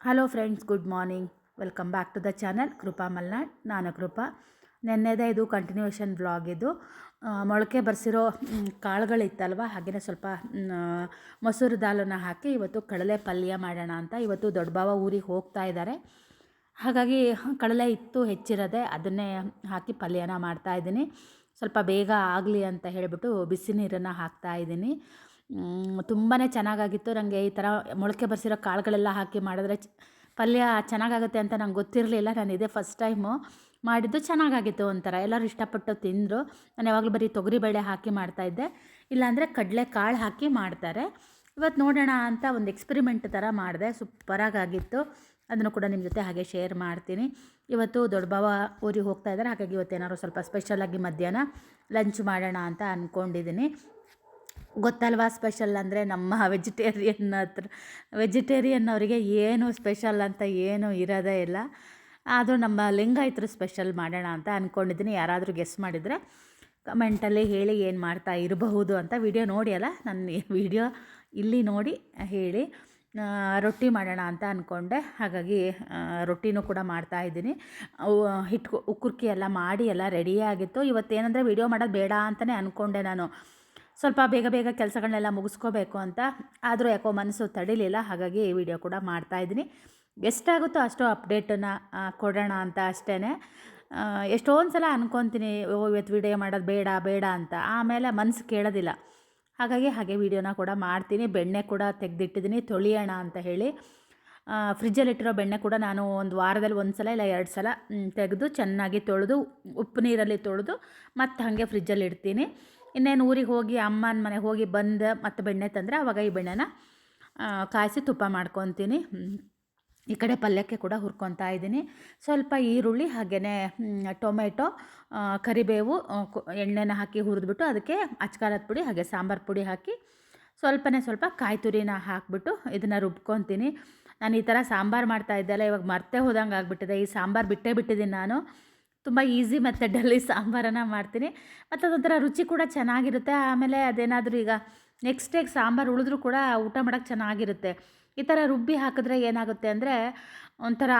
Hello friends good morning welcome back to the channel Krupa Malnad ನಾನು ಕೃಪಾ ನೆನ್ನೆದೇ ಇದು continuation blog ಇದು. ಮೊಳಕೆ ಬರ್ಸಿರೋ ಕಾಳುಗಳಿತ್ತಲ್ವ? ಹಾಗೆಯೇ ಸ್ವಲ್ಪ ಮೊಸರು ದಾಲನ್ನ ಹಾಕಿ ಇವತ್ತು ಕಡಲೆ ಪಲ್ಯ ಮಾಡೋಣ ಅಂತ ಇವತ್ತು ದೊಡ್ಡ ಬಾವ ಊರಿಗೆ ಹೋಗ್ತಾ ಇದ್ದಾರೆ. ಹಾಗಾಗಿ ಕಡಲೆ ಇತ್ತು ಹೆಚ್ಚಿರೋದೆ ಅದನ್ನೇ ಹಾಕಿ ಪಲ್ಯನ ಮಾಡ್ತಾ ಇದ್ದೀನಿ. ಸ್ವಲ್ಪ ಬೇಗ ಆಗಲಿ ಅಂತ ಹೇಳಿಬಿಟ್ಟು ಬಿಸಿ ನೀರನ್ನು ಹಾಕ್ತಾ ಇದ್ದೀನಿ. ತುಂಬಾ ಚೆನ್ನಾಗಾಗಿತ್ತು. ನನಗೆ ಈ ಥರ ಮೊಳಕೆ ಬರ್ಸಿರೋ ಕಾಳುಗಳೆಲ್ಲ ಹಾಕಿ ಮಾಡಿದ್ರೆ ಪಲ್ಯ ಚೆನ್ನಾಗಾಗುತ್ತೆ ಅಂತ ನಂಗೆ ಗೊತ್ತಿರಲಿಲ್ಲ. ನಾನು ಇದೇ ಫಸ್ಟ್ ಟೈಮು ಮಾಡಿದ್ದು ಚೆನ್ನಾಗಾಗಿತ್ತು ಒಂಥರ. ಎಲ್ಲರೂ ಇಷ್ಟಪಟ್ಟು ತಿಂದರು. ನಾನು ಯಾವಾಗಲೂ ಬರೀ ತೊಗರಿಬೇಳೆ ಹಾಕಿ ಮಾಡ್ತಾಯಿದ್ದೆ ಇಲ್ಲಾಂದರೆ ಕಡಲೆ ಕಾಳು ಹಾಕಿ ಮಾಡ್ತಾರೆ. ಇವತ್ತು ನೋಡೋಣ ಅಂತ ಒಂದು ಎಕ್ಸ್ಪೆರಿಮೆಂಟ್ ಥರ ಮಾಡಿದೆ. ಸೂಪರಾಗಿತ್ತು ಅದನ್ನು ಕೂಡ ನಿಮ್ಮ ಜೊತೆ ಹಾಗೆ ಶೇರ್ ಮಾಡ್ತೀನಿ. ಇವತ್ತು ದೊಡ್ಡ ಬಾವ ಊರಿಗೆ ಹೋಗ್ತಾ ಇದ್ದಾರೆ. ಹಾಗಾಗಿ ಇವತ್ತೇನಾದ್ರು ಸ್ವಲ್ಪ ಸ್ಪೆಷಲಾಗಿ ಮಧ್ಯಾಹ್ನ ಲಂಚ್ ಮಾಡೋಣ ಅಂತ ಅಂದ್ಕೊಂಡಿದ್ದೀನಿ ಗೊತ್ತಲ್ವಾ ಸ್ಪೆಷಲ್ ಅಂದರೆ ನಮ್ಮ ವೆಜಿಟೇರಿಯನ್ ಹತ್ರ ವೆಜಿಟೇರಿಯನ್ ಅವರಿಗೆ ಏನು ಸ್ಪೆಷಲ್ ಅಂತ ಏನೂ ಇರೋದೇ ಇಲ್ಲ. ಆದರೂ ನಮ್ಮ ಲಿಂಗಾಯತರು ಸ್ಪೆಷಲ್ ಮಾಡೋಣ ಅಂತ ಅಂದ್ಕೊಂಡಿದ್ದೀನಿ ಯಾರಾದರೂ ಗೆಸ್ ಮಾಡಿದರೆ ಕಮೆಂಟಲ್ಲಿ ಹೇಳಿ ಏನು ಮಾಡ್ತಾ ಇರಬಹುದು ಅಂತ ವಿಡಿಯೋ ನೋಡಿ ಅಲ್ಲ. ನನ್ನ ವಿಡಿಯೋ ಇಲ್ಲಿ ನೋಡಿ, ಹೇಳಿ. ರೊಟ್ಟಿ ಮಾಡೋಣ ಅಂತ ಅಂದ್ಕೊಂಡೆ ಹಾಗಾಗಿ ರೊಟ್ಟಿನೂ ಕೂಡ ಮಾಡ್ತಾ ಇದ್ದೀನಿ. ಅವು ಹಿಟ್ಟು ಉಕ್ಕುರ್ಕಿ ಎಲ್ಲ ಮಾಡಿ ಎಲ್ಲ ರೆಡಿಯಾಗಿತ್ತು ಇವತ್ತೇನಂದರೆ ವಿಡಿಯೋ ಮಾಡೋದು ಬೇಡ ಅಂತಲೇ ಅಂದ್ಕೊಂಡೆ ನಾನು. ಸ್ವಲ್ಪ ಬೇಗ ಬೇಗ ಕೆಲಸಗಳನ್ನೆಲ್ಲ ಮುಗಿಸ್ಕೋಬೇಕು ಅಂತ. ಆದರೂ ಯಾಕೋ ಮನಸ್ಸು ತಡಿಲಿಲ್ಲ. ಹಾಗಾಗಿ ಈ ವಿಡಿಯೋ ಕೂಡ ಮಾಡ್ತಾ ಇದ್ದೀನಿ. ಎಷ್ಟಾಗುತ್ತೋ ಅಷ್ಟು ಅಪ್ಡೇಟನ್ನು ಕೊಡೋಣ ಅಂತ ಅಷ್ಟೇ ಎಷ್ಟೊಂದು ಸಲ ಅನ್ಕೊತೀನಿ, ಓ, ಇವತ್ತು ವಿಡಿಯೋ ಮಾಡೋದು ಬೇಡ ಬೇಡ ಅಂತ. ಆಮೇಲೆ ಮನಸ್ಸು ಕೇಳೋದಿಲ್ಲ. ಹಾಗಾಗಿ ಹಾಗೆ ವೀಡಿಯೋನ ಕೂಡ ಮಾಡ್ತೀನಿ. ಬೆಣ್ಣೆ ಕೂಡ ತೆಗೆದಿಟ್ಟಿದ್ದೀನಿ. ತೊಳಿಯೋಣ ಅಂತ ಹೇಳಿ. ಫ್ರಿಜ್ಜಲ್ಲಿಟ್ಟಿರೋ ಬೆಣ್ಣೆ ಕೂಡ ನಾನು ಒಂದು ವಾರದಲ್ಲಿ ಒಂದು ಸಲ ಇಲ್ಲ ಎರಡು ಸಲ ತೆಗೆದು ಚೆನ್ನಾಗಿ ತೊಳೆದು, ಉಪ್ಪು ನೀರಲ್ಲಿ ತೊಳೆದು ಮತ್ತು ಹಾಗೆ ಫ್ರಿಜ್ಜಲ್ಲಿ ಇಡ್ತೀನಿ. ಇನ್ನೇನು ಊರಿಗೆ ಹೋಗಿ ಅಮ್ಮನ ಮನೆಗೆ ಹೋಗಿ ಬಂದು ಮತ್ತೆ ಬೆಣ್ಣೆ ತಂದರೆ ಆವಾಗ ಈ ಬೆಣ್ಣೆನ ಕಾಯಿಸಿ ತುಪ್ಪ ಮಾಡ್ಕೊತೀನಿ. ಈ ಕಡೆ ಪಲ್ಯಕ್ಕೆ ಕೂಡ ಹುರ್ಕೊತಾ ಇದ್ದೀನಿ. ಸ್ವಲ್ಪ ಈರುಳ್ಳಿ ಹಾಗೆಯೇ ಟೊಮೆಟೊ ಕರಿಬೇವು ಎಣ್ಣೆನ ಹಾಕಿ ಹುರಿದ್ಬಿಟ್ಟು ಅದಕ್ಕೆ ಅಚ್ಕಾರದ ಪುಡಿ, ಹಾಗೆ ಸಾಂಬಾರು ಪುಡಿ ಹಾಕಿ ಸ್ವಲ್ಪನೇ ಸ್ವಲ್ಪ ಕಾಯಿ ತುರಿನ ಹಾಕ್ಬಿಟ್ಟು ಇದನ್ನು ರುಬ್ಕೊತೀನಿ. ನಾನು ಈ ಥರ ಸಾಂಬಾರು ಮಾಡ್ತಾ ಇದ್ದಲ್ಲ ಇವಾಗ ಮರ್ತೇ ಹೋದಂಗೆ ಆಗಿಬಿಟ್ಟಿದೆ. ಈ ಸಾಂಬಾರು ಬಿಟ್ಟೇ ಬಿಟ್ಟಿದ್ದೀನಿ ನಾನು. ತುಂಬ ಈಸಿ ಮೆಥಡಲ್ಲಿ ಸಾಂಬಾರನ್ನು ಮಾಡ್ತೀನಿ. ಮತ್ತು ಅದೊಂಥರ ರುಚಿ ಕೂಡ ಚೆನ್ನಾಗಿರುತ್ತೆ. ಆಮೇಲೆ ಅದೇನಾದರೂ ಈಗ ನೆಕ್ಸ್ಟ್ ಡೇಗೆ ಸಾಂಬಾರು ಉಳಿದ್ರೂ ಕೂಡ ಊಟ ಮಾಡೋಕ್ಕೆ ಚೆನ್ನಾಗಿರುತ್ತೆ. ಈ ಥರ ರುಬ್ಬಿ ಹಾಕಿದ್ರೆ ಏನಾಗುತ್ತೆ ಅಂದರೆ ಒಂಥರ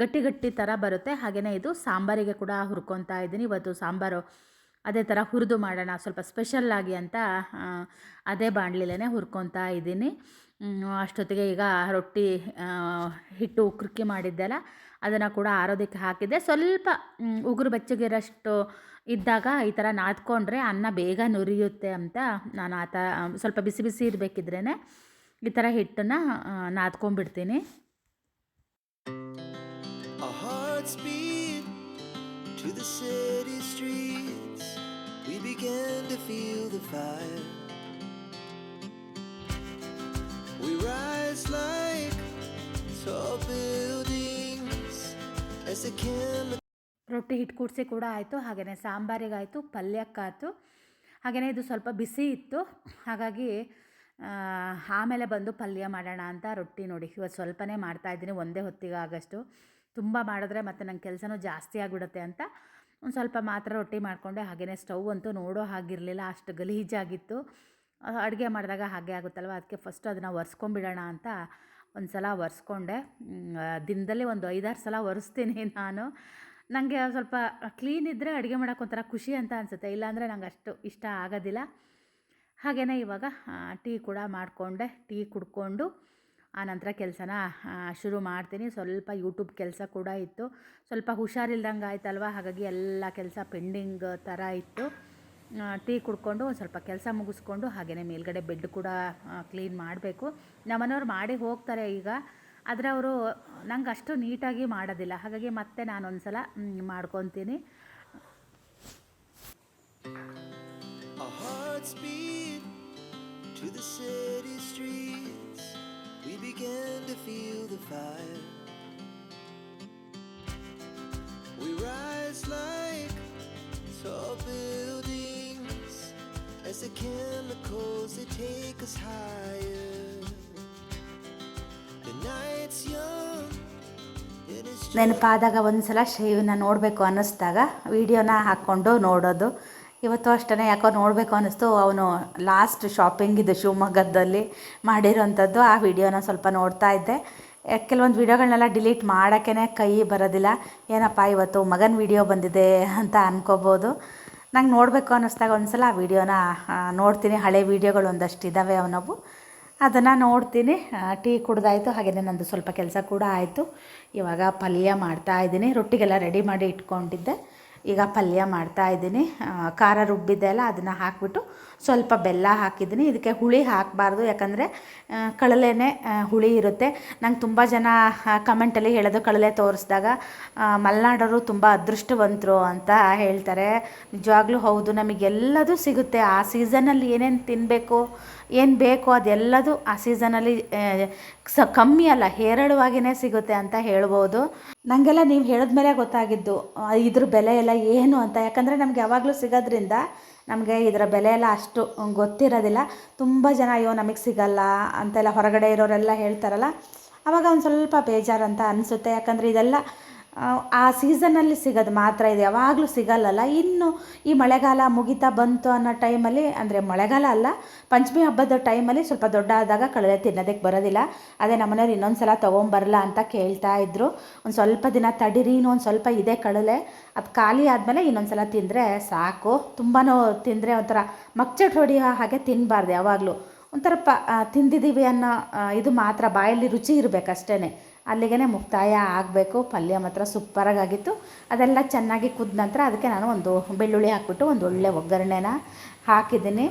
ಗಟ್ಟಿ ಗಟ್ಟಿ ಥರ ಬರುತ್ತೆ. ಹಾಗೆಯೇ ಇದು ಸಾಂಬಾರಿಗೆ ಕೂಡ ಹುರ್ಕೊತಾ ಇದ್ದೀನಿ. ಇವತ್ತು ಸಾಂಬಾರು ಅದೇ ಥರ ಹುರಿದು ಮಾಡೋಣ, ಸ್ವಲ್ಪ ಸ್ಪೆಷಲ್ಲಾಗಿ ಅಂತ ಅದೇ ಬಾಣಲಿಲೇ ಹುರ್ಕೊತಾ ಇದ್ದೀನಿ. ಅಷ್ಟೊತ್ತಿಗೆ ಈಗ ರೊಟ್ಟಿ ಹಿಟ್ಟು ಉಕ್ರಕ್ಕಿ ಮಾಡಿದ್ದೆಲ್ಲ, ಅದನ್ನು ಕೂಡ ಆರೋದಕ್ಕೆ ಹಾಕಿದ್ದೆ. ಸ್ವಲ್ಪ ಉಗುರು ಬೆಚ್ಚಗಿರೋಷ್ಟು ಇದ್ದಾಗ ಈ ಥರ ನಾದ್ಕೊಂಡ್ರೆ ಅನ್ನ ಬೇಗ ನುರಿಯುತ್ತೆ ಅಂತ ನಾನು ಆ ಥರ ಸ್ವಲ್ಪ ಬಿಸಿ ಬಿಸಿ ಇರಬೇಕಿದ್ರೇ ಈ ಥರ ಹಿಟ್ಟನ್ನು ನಾದ್ಕೊಂಡ್ಬಿಡ್ತೀನಿ Our hearts beat to the city streets. We began to feel the fire. We rise like tall buildings as the chemicals. ರೊಟ್ಟಿ ಹಿಟ್ಟು ಕೂಡಿಸಿ ಕೂಡ ಆಯಿತು ಹಾಗೆಯೇ ಸಾಂಬಾರಿಗಾಯಿತು ಪಲ್ಯಕ್ಕಾಯ್ತು ಹಾಗೆಯೇ ಇದು ಸ್ವಲ್ಪ ಬಿಸಿ ಇತ್ತು ಹಾಗಾಗಿ ಆ, ಆಮೇಲೆ ಬಂದು ಪಲ್ಯ ಮಾಡೋಣ ಅಂತ ರೊಟ್ಟಿ ನೋಡಿ. ಇವತ್ತು ಸ್ವಲ್ಪನೇ ಮಾಡ್ತಾ ಇದ್ದೀನಿ, ಒಂದೇ ಹೊತ್ತಿಗೆ ಆಗಷ್ಟು ತುಂಬ ಮಾಡಿದ್ರೆ ಮತ್ತು ನಂಗೆ ಕೆಲಸನೂ ಜಾಸ್ತಿ ಆಗಿಬಿಡುತ್ತೆ ಅಂತ. ಒಂದು ಸ್ವಲ್ಪ ಮಾತ್ರ ರೊಟ್ಟಿ ಮಾಡಿಕೊಂಡೆ, ಹಾಗೆಯೇ ಸ್ಟವ್ ಅಂತೂ ನೋಡೋ ಹಾಗಿರಲಿಲ್ಲ, ಅಷ್ಟು ಗಲೀಜಾಗಿತ್ತು. ಅಡುಗೆ ಮಾಡಿದಾಗ ಹಾಗೆ ಆಗುತ್ತಲ್ವ? ಅದಕ್ಕೆ ಫಸ್ಟ್ ಅದನ್ನು ಒರೆಸ್ಕೊಂಬಿಡೋಣ ಅಂತ ಒಂದು ಸಲ ಒರೆಸ್ಕೊಂಡೆ ದಿನದಲ್ಲಿ ಒಂದು ಐದಾರು ಸಲ ಒರೆಸ್ತೀನಿ ನಾನು. ನನಗೆ ಸ್ವಲ್ಪ ಕ್ಲೀನ್ ಇದ್ದರೆ ಅಡುಗೆ ಮಾಡೋಕೆ ಒಂಥರ ಖುಷಿ ಅಂತ ಅನಿಸುತ್ತೆ. ಇಲ್ಲಾಂದರೆ ನಂಗೆ ಅಷ್ಟು ಇಷ್ಟ ಆಗೋದಿಲ್ಲ. ಹಾಗೆಯೇ ಇವಾಗ ಟೀ ಕೂಡ ಮಾಡಿಕೊಂಡೆ. ಟೀ ಕುಡ್ಕೊಂಡು ಆನಂತರ ಕೆಲಸನ ಶುರು ಮಾಡ್ತೀನಿ. ಸ್ವಲ್ಪ ಯೂಟ್ಯೂಬ್ ಕೆಲಸ ಕೂಡ ಇತ್ತು. ಸ್ವಲ್ಪ ಹುಷಾರಿಲ್ದಂಗೆ ಆಯ್ತಲ್ವ? ಹಾಗಾಗಿ ಎಲ್ಲ ಕೆಲಸ ಪೆಂಡಿಂಗ್ ಥರ ಇತ್ತು. ಟೀ ಕುಡ್ಕೊಂಡು ಒಂದು ಸ್ವಲ್ಪ ಕೆಲಸ ಮುಗಿಸ್ಕೊಂಡು ಹಾಗೆಯೇ ಮೇಲ್ಗಡೆ ಬೆಡ್ ಕೂಡ ಕ್ಲೀನ್ ಮಾಡಬೇಕು. ನಮ್ಮನೆಯವ್ರು ಮಾಡಿ ಹೋಗ್ತಾರೆ ಈಗ. ಆದರೆ ಅವರು, ನಂಗೆ ಅಷ್ಟು ನೀಟಾಗಿ ಮಾಡೋದಿಲ್ಲ. ಹಾಗಾಗಿ ಮತ್ತೆ ನಾನು ಒಂದು ಸಲ ಮಾಡ್ಕೊತೀನಿ. To the city streets. We began to feel the fire. We rise like tall buildings as the chemicals they take us higher. The night's young ನೆನಪಾದಾಗ ಒಂದು ಸಲ ಶಿವನ ನೋಡಬೇಕು ಅನ್ನಿಸ್ದಾಗ ವಿಡಿಯೋನ ಹಾಕ್ಕೊಂಡು ನೋಡೋದು ಇವತ್ತು ಅಷ್ಟೇ ಯಾಕೋ ನೋಡಬೇಕು ಅನ್ನಿಸ್ತು. ಅವನು ಲಾಸ್ಟ್ ಶಾಪಿಂಗ್ ಇದೆ ಶಿವಮೊಗ್ಗದಲ್ಲಿ ಮಾಡಿರೋಂಥದ್ದು ಆ ವಿಡಿಯೋನ ಸ್ವಲ್ಪ ನೋಡ್ತಾ ಇದ್ದೆ. ಕೆಲವೊಂದು ವಿಡಿಯೋಗಳನ್ನೆಲ್ಲ ಡಿಲೀಟ್ ಮಾಡೋಕ್ಕೇ ಕೈ ಬರೋದಿಲ್ಲ. ಏನಪ್ಪ ಇವತ್ತು ಮಗನ ವಿಡಿಯೋ ಬಂದಿದೆ ಅಂತ ಅನ್ಕೋಬೋದು. ನಂಗೆ ನೋಡಬೇಕು ಅನ್ನಿಸ್ದಾಗ ಒಂದು ಸಲ ಆ ವಿಡಿಯೋನ ನೋಡ್ತೀನಿ. ಹಳೆ ವಿಡಿಯೋಗಳು ಒಂದಷ್ಟು ಇದ್ದಾವೆ ಅವನವು. ಅದನ್ನು ನೋಡ್ತೀನಿ. ಟೀ ಕುಡ್ದಾಯಿತು. ಹಾಗೆಯೇ ನಂದು ಸ್ವಲ್ಪ ಕೆಲಸ ಕೂಡ ಆಯಿತು. ಇವಾಗ ಪಲ್ಯ ಮಾಡ್ತಾ ಇದ್ದೀನಿ. ರೊಟ್ಟಿಗೆಲ್ಲ ರೆಡಿ ಮಾಡಿ ಇಟ್ಕೊಂಡಿದ್ದೆ. ಈಗ ಪಲ್ಯ ಮಾಡ್ತಾ ಇದ್ದೀನಿ. ಖಾರ ರುಬ್ಬಿದ್ದೆ ಅಲ್ಲ ಅದನ್ನು ಹಾಕಿಬಿಟ್ಟು ಸ್ವಲ್ಪ ಬೆಲ್ಲ ಹಾಕಿದ್ದೀನಿ. ಇದಕ್ಕೆ ಹುಳಿ ಹಾಕಬಾರ್ದು. ಯಾಕಂದರೆ ಕಳಲೆನೇ ಹುಳಿ ಇರುತ್ತೆ. ನಂಗೆ ತುಂಬ ಜನ ಕಮೆಂಟಲ್ಲಿ ಹೇಳೋದು ಕಳಲೆ ತೋರಿಸಿದಾಗ ಮಲೆನಾಡವರು ತುಂಬ ಅದೃಷ್ಟವಂತರು ಅಂತ ಹೇಳ್ತಾರೆ. ನಿಜವಾಗ್ಲೂ ಹೌದು. ನಮಗೆಲ್ಲದೂ ಸಿಗುತ್ತೆ. ಆ ಸೀಸನಲ್ಲಿ ಏನೇನು ತಿನ್ನಬೇಕು ಏನು ಬೇಕು ಅದೆಲ್ಲದೂ ಆ ಸೀಸನಲ್ಲಿ ಸ ಕಮ್ಮಿ ಅಲ್ಲ ಹೇರಳವಾಗಿಯೇ ಸಿಗುತ್ತೆ ಅಂತ ಹೇಳ್ಬೋದು. ನನಗೆಲ್ಲ ನೀವು ಹೇಳಿದ್ಮೇಲೆ ಗೊತ್ತಾಗಿದ್ದು ಆ, ಇದ್ರ ಬೆಲೆ ಎಲ್ಲ ಏನು ಅಂತ. ಯಾಕಂದರೆ ನಮ್ಗೆ ಯಾವಾಗಲೂ ಸಿಗೋದ್ರಿಂದ ನಮಗೆ ಇದರ ಬೆಲೆ ಎಲ್ಲ ಅಷ್ಟು ಗೊತ್ತಿರೋದಿಲ್ಲ. ತುಂಬ ಜನ, ಅಯ್ಯೋ, ನಮಗೆ ಸಿಗಲ್ಲ ಅಂತೆಲ್ಲ ಹೊರಗಡೆ ಇರೋರೆಲ್ಲ ಹೇಳ್ತಾರಲ್ಲ. ಆವಾಗ ಒಂದು ಸ್ವಲ್ಪ ಬೇಜಾರಂತ ಅನಿಸುತ್ತೆ. ಯಾಕಂದರೆ ಇದೆಲ್ಲ ಆ, ಸೀಸನಲ್ಲಿ ಸಿಗೋದು ಮಾತ್ರ ಇದು. ಯಾವಾಗಲೂ ಸಿಗಲ್ಲಲ್ಲ. ಇನ್ನು ಈ ಮಳೆಗಾಲ ಮುಗಿತಾ ಬಂತು ಅನ್ನೋ ಟೈಮಲ್ಲಿ ಅಂದರೆ ಮಳೆಗಾಲ ಅಲ್ಲ ಪಂಚಮಿ ಹಬ್ಬದ ಟೈಮಲ್ಲಿ ಸ್ವಲ್ಪ ದೊಡ್ಡ ಆದಾಗ ತಿನ್ನೋದಕ್ಕೆ ಬರೋದಿಲ್ಲ. ಅದೇ ನಮ್ಮನೆಯವ್ರು ಇನ್ನೊಂದು ಸಲ ತೊಗೊಂಬರಲ್ಲ ಅಂತ ಕೇಳ್ತಾ ಇದ್ರು. ಒಂದು ಸ್ವಲ್ಪ ದಿನ ತಡಿರಿ ಒಂದು ಸ್ವಲ್ಪ ಇದೆ ಕಡಲೆ. ಅದು ಖಾಲಿ ಆದಮೇಲೆ ಇನ್ನೊಂದು ಸಲ ತಿಂದರೆ ಸಾಕು. ತುಂಬಾ ತಿಂದರೆ ಒಂಥರ ಮಕ್ಚಟ್ ಹೊಡಿಯೋ ಹಾಗೆ ತಿನ್ನಬಾರ್ದು ಯಾವಾಗಲೂ. ಒಂಥರ ಪ ತಿಂದಿದ್ದೀವಿ ಅನ್ನೋ ಇದು ಮಾತ್ರ ಬಾಯಲ್ಲಿ ರುಚಿ ಇರಬೇಕಷ್ಟೇ ಅಲ್ಲಿಗೆ ಮುಕ್ತಾಯ ಆಗಬೇಕು. ಪಲ್ಯ ಮಾತ್ರ ಸೂಪರಾಗಿತ್ತು ಅದೆಲ್ಲ ಚೆನ್ನಾಗಿ ಕುದ್ದ ನಂತರ ಅದಕ್ಕೆ ನಾನು ಒಂದು ಬೆಳ್ಳುಳ್ಳಿ ಹಾಕ್ಬಿಟ್ಟು ಒಂದು ಒಳ್ಳೆ ಒಗ್ಗರಣೆನ ಹಾಕಿದ್ದೀನಿ.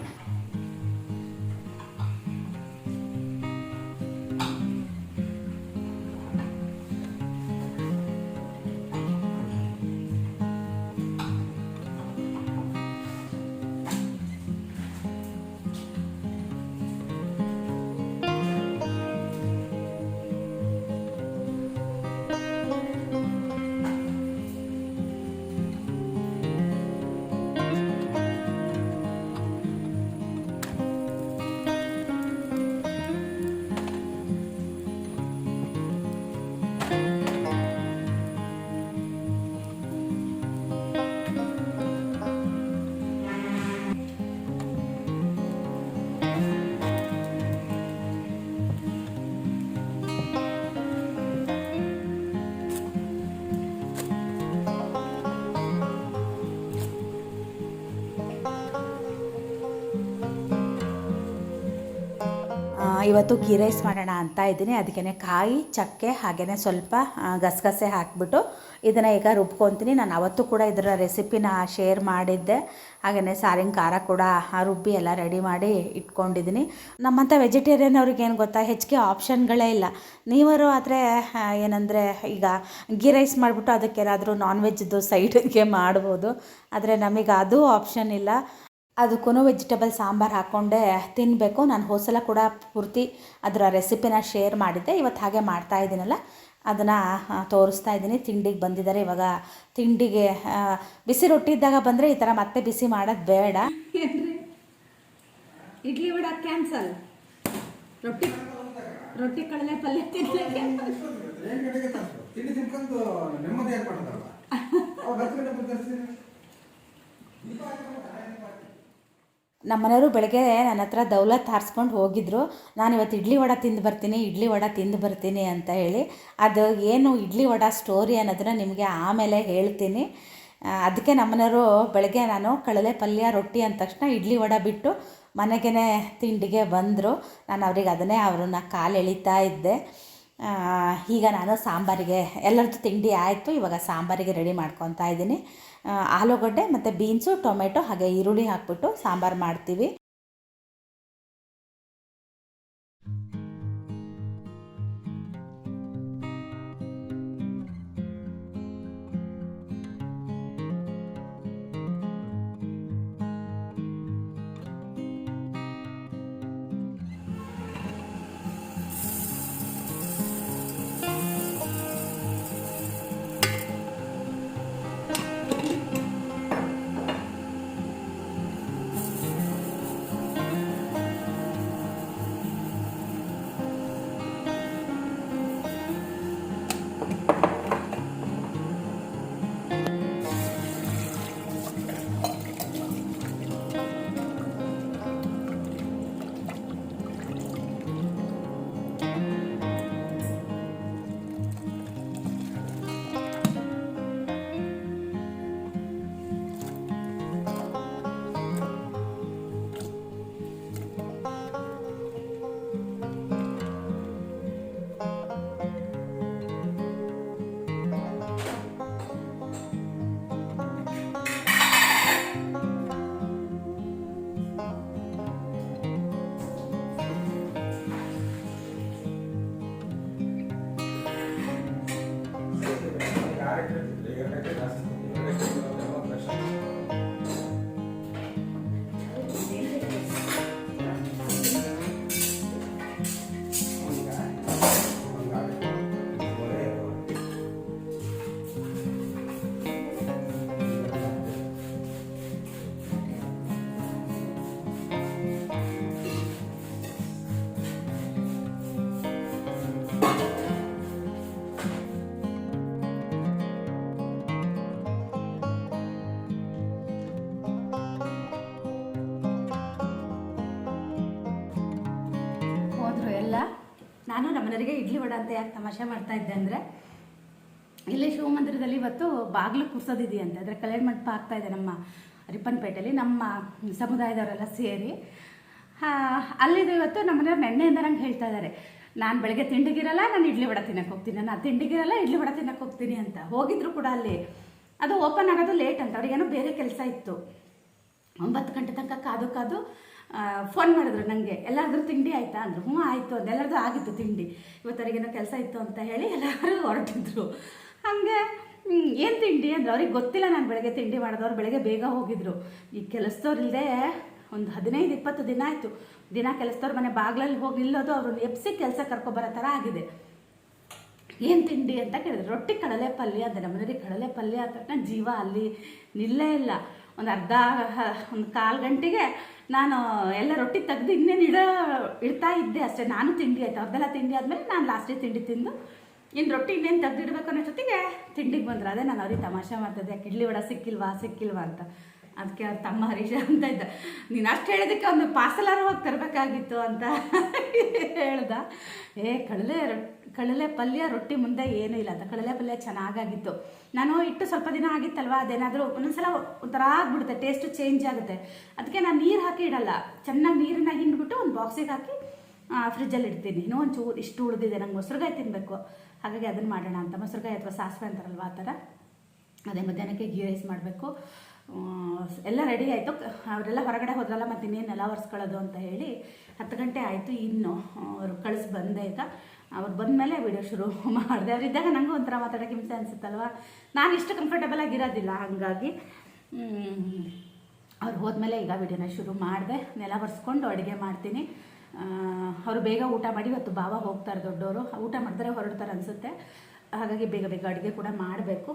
ಇವತ್ತು ಗೀ ರೈಸ್ ಮಾಡೋಣ ಅಂತ ಇದ್ದೀನಿ. ಅದಕ್ಕೆ ಕಾಯಿ, ಚಕ್ಕೆ ಹಾಗೆಯೇ ಸ್ವಲ್ಪ ಗಸಗಸೆ ಹಾಕಿಬಿಟ್ಟು ಇದನ್ನು ಈಗ ರುಬ್ಕೊತೀನಿ. ನಾನು ಅವತ್ತು ಕೂಡ ಇದರ ರೆಸಿಪಿನ ಶೇರ್ ಮಾಡಿದ್ದೆ. ಹಾಗೆಯೇ ಸಾರಿನ ಖಾರ ಕೂಡ ರುಬ್ಬಿ ಎಲ್ಲ ರೆಡಿ ಮಾಡಿ ಇಟ್ಕೊಂಡಿದ್ದೀನಿ. ನಮ್ಮಂಥ ವೆಜಿಟೇರಿಯನ್ ಅವ್ರಿಗೆ ಏನು ಗೊತ್ತಾ? ಹೆಚ್ಚಿಗೆ ಆಪ್ಷನ್ಗಳೇ ಇಲ್ಲ. ನೀವರು ಆದರೆ ಏನಂದರೆ ಈಗ ಗೀ ರೈಸ್ ಮಾಡಿಬಿಟ್ಟು ಅದಕ್ಕೇನಾದರೂ ನಾನ್ ವೆಜ್ದು ಸೈಡ್ಗೆ ಮಾಡ್ಬೋದು. ಆದರೆ ನಮಗೆ ಅದು ಆಪ್ಷನ್ ಇಲ್ಲ. ಅದಕ್ಕೂ ವೆಜಿಟೇಬಲ್ ಸಾಂಬಾರು ಹಾಕ್ಕೊಂಡೆ ತಿನ್ನಬೇಕು ನಾನು ಹೋಸಲ ಕೂಡ ಪೂರ್ತಿ ಅದರ ರೆಸಿಪಿನ ಶೇರ್ ಮಾಡಿದ್ದೆ. ಇವತ್ತು ಹಾಗೆ ಮಾಡ್ತಾ ಇದ್ದೀನಲ್ಲ ಅದನ್ನು ತೋರಿಸ್ತಾ ಇದ್ದೀನಿ. ತಿಂಡಿಗೆ ಬಂದಿದ್ದಾರೆ ಇವಾಗ. ತಿಂಡಿಗೆ ಬಿಸಿ ರೊಟ್ಟಿ ಇದ್ದಾಗ ಬಂದರೆ ಈ ಥರ ಮತ್ತೆ ಬಿಸಿ ಮಾಡೋದು ಬೇಡ. ಇಡ್ಲಿ ವಡ ಕ್ಯಾನ್ಸಲ್. ರೊಟ್ಟಿ ರೊಟ್ಟಿ ಕಡಲೆ ಪಲ್ಯ ತಿನ್ಕೊಂಡು ನೆಮ್ಮದಿ ಏರ್ಪಡ್ತಾರಲ್ಲ ಅವ್ರು ಹತ್ತು ಗಂಟೆ ಬಂದು ತರಿಸಿ ನಮ್ಮ ಮನೆಯವರು ಬೆಳಗ್ಗೆ ನನ್ನ ಹತ್ರ ದೌಲತ್ ಹಾರಿಸ್ಕೊಂಡು ಹೋಗಿದ್ರು. ನಾನು ಇವತ್ತು ಇಡ್ಲಿ ವಡ ತಿಂದು ಬರ್ತೀನಿ, ಇಡ್ಲಿ ವಡ ತಿಂದು ಬರ್ತೀನಿ ಅಂತ ಹೇಳಿ. ಅದು ಏನು ಇಡ್ಲಿ ವಡ ಸ್ಟೋರಿ ಅನ್ನೋದನ್ನ ನಿಮಗೆ ಆಮೇಲೆ ಹೇಳ್ತೀನಿ. ಅದಕ್ಕೆ ನಮ್ಮನೆಯವರು ಬೆಳಗ್ಗೆ ನಾನು ಕಡಲೆ ಪಲ್ಯ, ರೊಟ್ಟಿ ಅಂದ ತಕ್ಷಣ ಇಡ್ಲಿ ವಡ ಬಿಟ್ಟು ಮನೆಗೇ ತಿಂಡಿಗೆ ಬಂದರು. ನಾನು ಅವ್ರಿಗೆ ಅದನ್ನೇ ಅವ್ರನ್ನ ಕಾಲು ಎಳಿತಾ ಇದ್ದೆ. ಈಗ ನಾನು ಸಾಂಬಾರಿಗೆ, ಎಲ್ಲರದ್ದು ತಿಂಡಿ ಆಯಿತು. ಇವಾಗ ಸಾಂಬಾರಿಗೆ ರೆಡಿ ಮಾಡ್ಕೊತಾ ಇದ್ದೀನಿ. ಆಲೂಗಡ್ಡೆ ಮತ್ತು ಬೀನ್ಸು ಟೊಮೆಟೊ ಹಾಗೆ ಈರುಳ್ಳಿ ಹಾಕ್ಬಿಟ್ಟು ಸಾಂಬಾರು ಮಾಡ್ತೀವಿ. ನಮ್ಮನೆಯವರಿಗೆ ಇಡ್ಲಿ ವಡ ಅಂತ ಯಾಕೆ ತಮಾಷೆ ಮಾಡ್ತಾ ಇದ್ದೆ ಅಂದರೆ, ಇಲ್ಲಿ ಶಿವಮಂದಿರದಲ್ಲಿ ಇವತ್ತು ಬಾಗಿಲು ಕುರ್ಸೋದಿದೆಯಂತೆ. ಅಂದರೆ ಕಲ್ಯಾಣ ಮಂಟಪ ಆಗ್ತಾ ಇದೆ ನಮ್ಮ ರಿಪ್ಪನ್ಪೇಟೆಯಲ್ಲಿ ನಮ್ಮ ಸಮುದಾಯದವರೆಲ್ಲ ಸೇರಿ. ಅಲ್ಲಿದು ಇವತ್ತು ನಮ್ಮನೆಯವ್ರು ನೆನ್ನೆಯಿಂದ ನಂಗೆ ಹೇಳ್ತಾ ಇದ್ದಾರೆ ನಾನು ಬೆಳಗ್ಗೆ ತಿಂಡಿಗಿರಲ್ಲ, ನಾನು ಇಡ್ಲಿ ವಡ ತಿನ್ನಕ್ಕೆ ಹೋಗ್ತೀನಿ. ನಾನು ತಿಂಡಿಗಿರಲ್ಲ, ಇಡ್ಲಿ ವಡ ತಿನ್ನಕ್ಕೆ ಹೋಗ್ತೀನಿ ಅಂತ. ಹೋಗಿದ್ರು ಕೂಡ ಅಲ್ಲಿ. ಅದು ಓಪನ್ ಆಗೋದು ಲೇಟ್ ಅಂತ. ಅವ್ರಿಗೇನೋ ಬೇರೆ ಕೆಲಸ ಇತ್ತು. ಒಂಬತ್ತು ಗಂಟೆ ತನಕ ಕಾದು ಕಾದು ಫೋನ್ ಮಾಡಿದ್ರು ನನಗೆ ಎಲ್ಲಾದರೂ ತಿಂಡಿ ಆಯಿತಾ? ಅಂದರು. ಹ್ಞೂ, ಆಯಿತು. ಅದು. ಆಗಿತ್ತು ತಿಂಡಿ. ಇವತ್ತವರಿಗೇನೋ ಕೆಲಸ ಇತ್ತು ಅಂತ ಹೇಳಿ ಎಲ್ಲರೂ ಹೊರಟಿದ್ರು. ಹಾಗೆ ಏನು ತಿಂಡಿ? ಅಂದ್ರೆ. ಅವ್ರಿಗೆ ಗೊತ್ತಿಲ್ಲ ನಾನು ಬೆಳಗ್ಗೆ ತಿಂಡಿ ಮಾಡಿದವ್ರು ಬೆಳಗ್ಗೆ ಬೇಗ ಹೋಗಿದ್ರು. ಈ ಕೆಲಸದವ್ರು ಇಲ್ಲದೆ ಒಂದು ಹದಿನೈದು, ಇಪ್ಪತ್ತು ದಿನ ಆಯಿತು. ದಿನ ಕೆಲಸದವ್ರ ಮನೆ ಬಾಗ್ಲಲ್ಲಿ ಹೋಗಿ ನಿಲ್ಲೋದು. ಅವ್ರನ್ನ ಎಪ್ಸಿ ಕೆಲಸ ಕರ್ಕೊಬರೋ ಥರ ಆಗಿದೆ. ಏನು ತಿಂಡಿ? ಅಂತ ಕೇಳಿದ್ರು. ರೊಟ್ಟಿ ಕಡಲೆ ಪಲ್ಯ. ಅಂದೆ. ನಮ್ಮನೇಲಿ ಕಡಲೆ ಪಲ್ಯ ಅಂತ ಜೀವ ಅಲ್ಲಿ ನಿಲ್ಲೇ ಇಲ್ಲ. ಒಂದು ಅರ್ಧ, ಒಂದು ಕಾಲು ಗಂಟೆಗೆ ನಾನು, ಎಲ್ಲ ರೊಟ್ಟಿ ತೆಗೆದು ಇನ್ನೇನು ಇಡ, ಇಡ್ತಾ ಇದ್ದೆ ಅಷ್ಟೇ. ನಾನು ತಿಂಡಿ ಆಯಿತು. ಅದೆಲ್ಲ ತಿಂಡಿ ಆದಮೇಲೆ ನಾನು ಲಾಸ್ಟಿಗೆ ತಿಂಡಿ ತಿಂದು ಇನ್ನು ರೊಟ್ಟಿ ಇನ್ನೇನು ತೆಗೆದಿಡ್ಬೇಕು ಅನ್ನೋ ಜೊತೆಗೆ ತಿಂಡಿಗೆ ಬಂದ್ರೆ. ಅದೇ ನಾನು ಅವ್ರಿಗೆ ತಮಾಷೆ ಮಾಡ್ತಿದ್ದೆ. ಯಾಕೆ, ಇಡ್ಲಿ ವಡ ಸಿಕ್ಕಿಲ್ವಾ ಸಿಕ್ಕಿಲ್ವಾ ಅಂತ. ಅದಕ್ಕೆ ಅವ್ರ ತಮ್ಮ ಹರೀಶ ಅಂತ ಇದ್ದ. ನೀನು ಅಷ್ಟು ಹೇಳಿದಕ್ಕೆ ಒಂದು ಪಾರ್ಸಲಾರು ಹೋಗಿ ತರಬೇಕಾಗಿತ್ತು ಅಂತ ಹೇಳ್ದ. ಏ, ಕಡಲೆ ರೊಟ್ಟಿ ಕಡಲೆ ಪಲ್ಯ ರೊಟ್ಟಿ ಮುಂದೆ ಏನೂ ಇಲ್ಲ ಅಂತ. ಕಡಲೆ ಪಲ್ಯ ಚೆನ್ನಾಗಾಗಿತ್ತು. ನಾನು ಇಟ್ಟು ಸ್ವಲ್ಪ ದಿನ ಆಗಿತ್ತಲ್ವ? ಅದೇನಾದರೂ ಒಂದೊಂದ್ಸಲ ಒಂಥರ ಆಗ್ಬಿಡುತ್ತೆ. ಟೇಸ್ಟು ಚೇಂಜ್ ಆಗುತ್ತೆ. ಅದಕ್ಕೆ ನಾನು ನೀರು ಹಾಕಿ ಇಡಲ್ಲ. ಚೆನ್ನಾಗಿ ನೀರನ್ನ ಹಿಂಡ್ಬಿಟ್ಟು ಒಂದು ಬಾಕ್ಸಿಗೆ ಹಾಕಿ ಫ್ರಿಜ್ಜಲ್ಲಿ ಇಡ್ತೀನಿ. ಇನ್ನೂ ಒಂಚೂರು ಇಷ್ಟು ಉಳಿದಿದೆ. ನಂಗೆ ಮೊಸರುಗಾಯಿ ತಿನ್ನಬೇಕು ಹಾಗಾಗಿ ಅದನ್ನು ಮಾಡೋಣ ಅಂತ. ಮೊಸರುಗಾಯಿ ಅಥವಾ ಸಾಸಿವೆ ಅಂತಾರಲ್ವ ಆ ಥರ? ಅದೇ ಮಧ್ಯಾಹ್ನಕ್ಕೆ ಗೀ ರೈಸ್ ಮಾಡಬೇಕು. ಎಲ್ಲ ರೆಡಿ ಆಯಿತು. ಅವರೆಲ್ಲ ಹೊರಗಡೆ ಹೋದ್ರಲ್ಲ, ಮತ್ತು ಇನ್ನೇನು ನೆಲ ಒರೆಸ್ಕೊಳ್ಳೋದು ಅಂತ ಹೇಳಿ ಹತ್ತು ಗಂಟೆ ಆಯಿತು ಇನ್ನು. ಅವರು ಕಳಿಸಿ ಬಂದೆ ಈಗ. ಅವ್ರು ಬಂದಮೇಲೆ ವಿಡಿಯೋ ಶುರು ಮಾಡಿದೆ. ಅವರಿದ್ದಾಗ ನನಗೂ ಒಂಥರ ಮಾತಾಡೋಕೆ ಹಿಂಸೆ ಅನಿಸುತ್ತಲ್ವ? ನಾನು ಇಷ್ಟು ಕಂಫರ್ಟಬಲ್ ಆಗಿರೋದಿಲ್ಲ, ಹಾಗಾಗಿ. ಅವ್ರು ಹೋದ್ಮೇಲೆ ಈಗ ವಿಡಿಯೋನ ಶುರು ಮಾಡಿದೆ. ನೆಲ ಒರೆಸ್ಕೊಂಡು ಅಡುಗೆ ಮಾಡ್ತೀನಿ. ಅವರು ಬೇಗ ಊಟ ಮಾಡಿ, ಇವತ್ತು ಬಾವ ಹೋಗ್ತಾರೆ ದೊಡ್ಡವರು ಊಟ ಮಾಡಿದ್ರೆ ಹೊರಡ್ತಾರೆ ಅನಿಸುತ್ತೆ. ಹಾಗಾಗಿ ಬೇಗ ಬೇಗ ಅಡುಗೆ ಕೂಡ ಮಾಡಬೇಕು.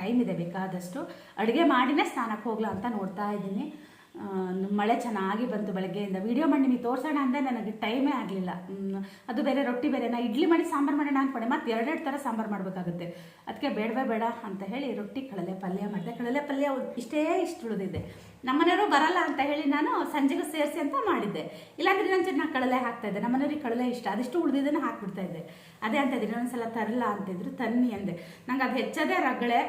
ಟೈಮ್ ಇದೆ ಬೇಕಾದಷ್ಟು. ಅಡುಗೆ ಮಾಡಿನೇ ಸ್ನಾನಕ್ಕೆ ಹೋಗ್ಲಾ ಅಂತ ನೋಡ್ತಾ ಇದ್ದೀನಿ. ಮಳೆ ಚೆನ್ನಾಗಿ ಬಂತು ಬೆಳಗ್ಗೆಯಿಂದ. ವಿಡಿಯೋ ಮಾಡಿ ನಿಮಗೆ ತೋರಿಸೋಣ ಅಂದರೆ ನನಗೆ ಟೈಮೇ ಆಗಲಿಲ್ಲ. ಅದು ಬೇರೆ ರೊಟ್ಟಿ ಬೇರೆ ನಾ ಇಡ್ಲಿ ಮಾಡಿ ಸಾಂಬಾರು ಮಾಡೋಣ ಅಂದ್ಕೊಂಡೆ ಮತ್ತೆ ಎರಡೆರಡು ಥರ ಸಾಂಬಾರು ಮಾಡಬೇಕಾಗುತ್ತೆ. ಅದಕ್ಕೆ ಬೇಡವೇ ಬೇಡ ಅಂತ ಹೇಳಿ ರೊಟ್ಟಿ, ಕಡಲೆ ಪಲ್ಯ ಮಾಡಿದೆ. ಕಡಲೆ ಪಲ್ಯ ಇಷ್ಟೇ ಇಷ್ಟು ಉಳಿದಿದೆ. ನಮ್ಮನೆಯವರು ಬರಲ್ಲ ಅಂತ ಹೇಳಿ ನಾನು ಸಂಜೆಗೆ ಸೇರಿಸಿ ಅಂತ ಮಾಡಿದ್ದೆ. ಇಲ್ಲಾಂದ್ರೆ ನಾನು ಚೆನ್ನಾಗಿ ಕಡಲೆ ಹಾಕ್ತಾ ಇದ್ದೆ. ನಮ್ಮನೆಯವ್ರಿಗೆ ಕಡಲೆ ಇಷ್ಟ. ಅದಿಷ್ಟು ಉಳಿದಿದ್ದನ್ನು ಹಾಕ್ಬಿಡ್ತಾ ಇದ್ದೆ. ಅದೇ ಅಂತ ಇದ್ದೀನಿ ಇನ್ನೊಂದ್ಸಲ ತರಲ್ಲ ಅಂತಿದ್ರು, ತನ್ನಿ ಅಂದೆ. ನಂಗೆ ಅದು ಹೆಚ್ಚದೇ ರಗಳೆ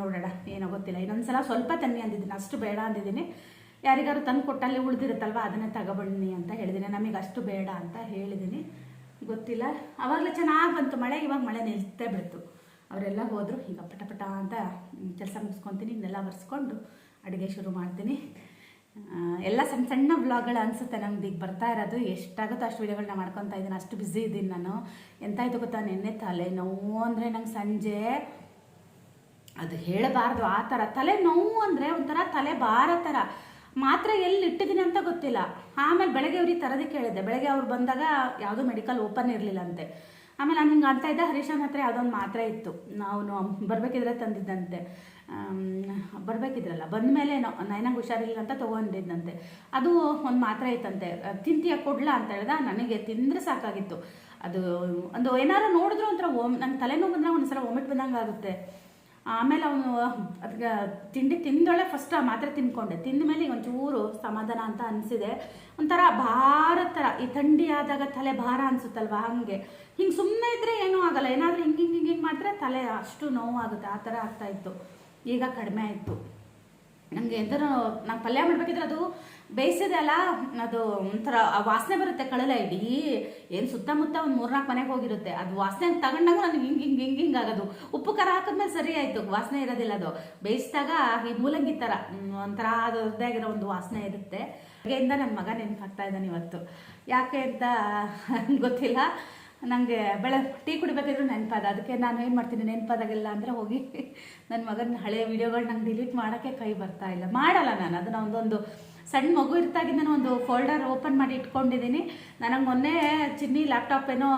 ನೋಡೋಣ ಏನೋ ಗೊತ್ತಿಲ್ಲ. ಇನ್ನೊಂದ್ಸಲ ಸ್ವಲ್ಪ ತನ್ನಿ ಅಂದಿದ್ದೀನಿ, ಅಷ್ಟು ಬೇಡ ಅಂದಿದ್ದೀನಿ. ಯಾರಿಗಾರು ತಂದು ಕೊಟ್ಟಲ್ಲಿ ಉಳಿದಿರುತ್ತಲ್ವ, ಅದನ್ನೇ ತಗೊಬನ್ನಿ ಅಂತ ಹೇಳಿದ್ದೀನಿ. ನಮಗೆ ಅಷ್ಟು ಬೇಡ ಅಂತ ಹೇಳಿದ್ದೀನಿ. ಗೊತ್ತಿಲ್ಲ. ಅವಾಗಲೇ ಚೆನ್ನಾಗಿ ಬಂತು ಮಳೆ, ಇವಾಗ ಮಳೆ ನಿಲ್ತೇ ಬಿಡ್ತು. ಅವರೆಲ್ಲ ಹೋದರು, ಈಗ ಪಟ ಪಟ ಅಂತ ಕೆಲಸ ಮುಗಿಸ್ಕೊತೀನಿ ಇನ್ನೆಲ್ಲ ಒರೆಸ್ಕೊಂಡು ಅಡುಗೆ ಶುರು ಮಾಡ್ತೀನಿ. ಎಲ್ಲ ಸಣ್ಣ ಸಣ್ಣ ವ್ಲಾಗ್ಗಳು ಅನಿಸುತ್ತೆ ನಮ್ದು. ಈಗ ಬರ್ತಾ ಇರೋದು ಎಷ್ಟಾಗುತ್ತೋ ಅಷ್ಟು ವೀಡಿಯೋಗಳನ್ನ ಮಾಡ್ಕೊತಾ ಇದ್ದೀನಿ. ಅಷ್ಟು ಬ್ಯುಸಿ ಇದ್ದೀನಿ ನಾನು. ಎಂತಾಯ್ತು ಗೊತ್ತಾ? ನಿನ್ನೆ ತಲೆ ನೋವು ಅಂದರೆ ನಂಗೆ ಸಂಜೆ ಅದು ಹೇಳಬಾರ್ದು. ಆ ಥರ. ತಲೆ ನೋವು ಅಂದರೆ ಒಂಥರ ತಲೆ ಬಾರ ಥರ. ಮಾತ್ರ ಎಲ್ಲಿ ಇಟ್ಟಿದ್ದೀನಿ ಅಂತ ಗೊತ್ತಿಲ್ಲ. ಆಮೇಲೆ ಬೆಳಗ್ಗೆ ಅವ್ರಿಗೆ ತರೋದಕ್ಕೆ ಕೇಳಿದ್ದೆ ಬೆಳಗ್ಗೆ ಅವ್ರು ಬಂದಾಗ ಯಾವುದೂ ಮೆಡಿಕಲ್ ಓಪನ್ ಇರಲಿಲ್ಲಂತೆ ಆಮೇಲೆ ನಾನು ಹಿಂಗೆ ಅಂತ ಇದ್ದೆ. ಹರೀಶನ್ ಹತ್ರ ಯಾವುದೋ ಒಂದು ಮಾತ್ರೆ ಇತ್ತು. ನಾವು ಬರಬೇಕಿದ್ರೆ ತಂದಿದ್ದಂತೆ. ಬರಬೇಕಿದ್ರಲ್ಲ. ಬಂದ ಮೇಲೆ ನೈನಂಗೆ ಹುಷಾರಿಲ್ಲ ಅಂತ ತೊಗೊಂಡಿದ್ದಂತೆ ಅದು ಒಂದು ಮಾತ್ರೆ ಇತ್ತಂತೆ ತಿಂತೀಯ ಕೊಡ್ಲಾ ಅಂತ ಹೇಳ್ದ, ನನಗೆ ತಿಂದರೆ ಸಾಕಾಗಿತ್ತು. ಅದು, ಒಂದು ಏನಾರು ನೋಡಿದ್ರು ಒಂಥರ ಓಮ್ ನಂಗೆ ತಲೆನೋವು ಬಂದಾಗ ಒಂದ್ಸಲ ವಾಮಿಟ್ ಬಂದಂಗೆ ಆಗುತ್ತೆ. ಆಮೇಲೆ ಅವನು ಅದಕ್ಕೆ ತಿಂಡಿ ತಿಂದೊಳೆ ಫಸ್ಟ್ ಆ ಮಾತ್ರೆ ತಿನ್ಕೊಂಡೆ. ತಿಂದ ಮೇಲೆ ಒಂಚೂರು ಸಮಾಧಾನ ಅಂತ ಅನಿಸಿದೆ. ಒಂಥರ ಭಾರ ಥರ, ಈ ಥಂಡಿ ಆದಾಗ ತಲೆ ಭಾರ ಅನಿಸುತ್ತಲ್ವ ಹಾಗೆ. ಹಿಂಗೆ ಸುಮ್ಮನೆ ಇದ್ದರೆ ಏನೂ ಆಗಲ್ಲ. ಏನಾದರೂ ಹಿಂಗೆ ಹಿಂಗೆ ಹಿಂಗೆ ಮಾಡಿದ್ರೆ ತಲೆ ಅಷ್ಟು ನೋವಾಗುತ್ತೆ ಆ ಥರ ಆಗ್ತಾ ಇತ್ತು. ಈಗ ಕಡಿಮೆ ಆಯಿತು. ನನಗೆ ಎಂದರೂ ನಾನು ಪಲ್ಯ ಮಾಡಬೇಕಿದ್ರೆ ಅದು ಬೇಯಿಸಿದೆ ಅಲ್ಲ, ಅದು ಒಂಥರ ವಾಸನೆ ಬರುತ್ತೆ ಕಳಲೆ, ಇಡೀ ಏನು ಸುತ್ತಮುತ್ತ ಒಂದು ಮೂರ್ನಾಲ್ಕು ಮನೆಗೆ ಹೋಗಿರುತ್ತೆ. ಅದು ವಾಸನೆ ತಗೊಂಡಾಗ ನನಗೆ ಹಿಂಗೆ ಹಿಂಗೆ ಹಿಂಗೆ ಹಿಂಗೆ ಆಗೋದು. ಉಪ್ಪು, ಖಾರ ಹಾಕಿದ್ಮೇಲೆ ಸರಿ ಆಯಿತು, ವಾಸನೆ ಇರೋದಿಲ್ಲ ಅದು. ಬೇಯಿಸಿದಾಗ ಈ ಮೂಲಂಗಿ ಥರ ಒಂಥರ ಅದರದ್ದೇ ಆಗಿರೋ ಒಂದು ವಾಸನೆ ಇರುತ್ತೆ. ಹಾಗೆಯಿಂದ ನನ್ನ ಮಗ ನೆನಪಾಗ್ತಾ ಇದ್ದಾನೆ ಇವತ್ತು. ಯಾಕೆ ಅಂತ ಗೊತ್ತಿಲ್ಲ. ನನಗೆ ಬೆಳೆ ಟೀ ಕುಡಿಬೇಕಾದ್ರೂ ನೆನಪಾದ. ಅದಕ್ಕೆ ನಾನು ಏನು ಮಾಡ್ತೀನಿ, ನೆನಪಾದಾಗೆಲ್ಲ ಅಂದರೆ ಹೋಗಿ ನನ್ನ ಮಗನ ಹಳೆಯ ವೀಡಿಯೋಗಳು ನಂಗೆ ಡಿಲೀಟ್ ಮಾಡೋಕ್ಕೆ ಕೈ ಬರ್ತಾ ಇಲ್ಲ. ಮಾಡಲ್ಲ ನಾನು. ಅದನ್ನ ಒಂದೊಂದು ಸಣ್ಣ ಮಗು ಇರ್ತಾಗಿಂದ ಒಂದು ಫೋಲ್ಡರ್ ಓಪನ್ ಮಾಡಿ ಇಟ್ಕೊಂಡಿದ್ದೀನಿ ನನಗೆ ಮೊನ್ನೆ ಚಿನ್ನಿ ಲ್ಯಾಪ್ಟಾಪ್ ಏನೋ